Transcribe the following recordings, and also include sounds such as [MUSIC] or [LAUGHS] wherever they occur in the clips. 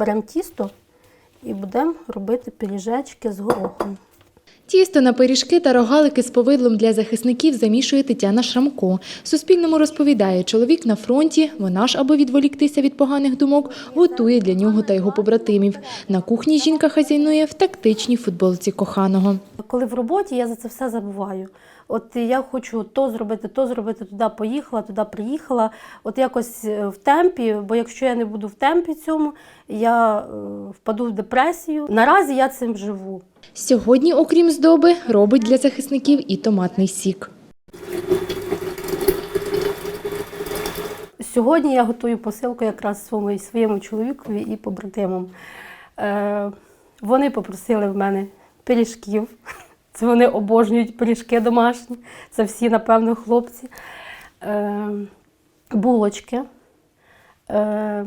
беремо тісто і будемо робити пиріжечки з горохом. Тісто на пиріжки та рогалики з повидлом для захисників замішує Тетяна Шрамко. Суспільному розповідає, чоловік на фронті, вона ж, аби відволіктися від поганих думок, готує для нього та його побратимів. На кухні жінка хазяйнує в тактичній футболці коханого. Коли в роботі, я за це все забуваю. От я хочу то зробити, то зробити, туди поїхала, туди приїхала. От якось е, в темпі, бо якщо я не буду в темпі цьому, я е, впаду в депресію. Наразі я цим живу. Сьогодні, окрім здоби, робить для захисників і томатний сік. Сьогодні я готую посилку якраз своєму, своєму чоловікові і побратимам. Е, вони попросили в мене пиріжків. [LAUGHS] Це вони обожнюють пиріжки домашні. Це всі, напевно, хлопці. Е, булочки, е,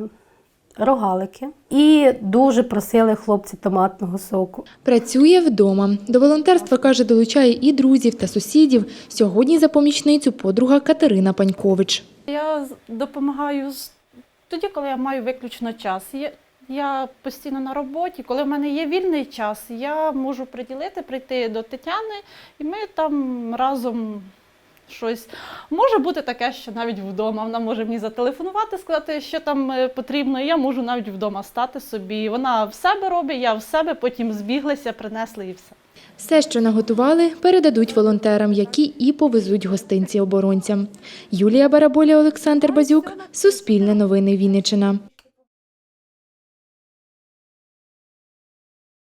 рогалики. І дуже просили хлопці томатного соку. Працює вдома. До волонтерства, каже, долучає і друзів та сусідів. Сьогодні за помічницю подруга Катерина Панькович. Я допомагаю з- тоді, коли я маю виключно час. Я, я постійно на роботі. Коли в мене є вільний час, я можу приділити, прийти до Тетяни, і ми там разом щось. Може бути таке, що навіть вдома вона може мені зателефонувати, сказати, що там е, потрібно. Я можу навіть вдома стати собі. Вона в себе робить, я в себе, потім збіглися, принесли і все. Все, що наготували, передадуть волонтерам, які і повезуть гостинці оборонцям. Юлія Бараболя, Олександр Базюк, Суспільне новини Вінниччина.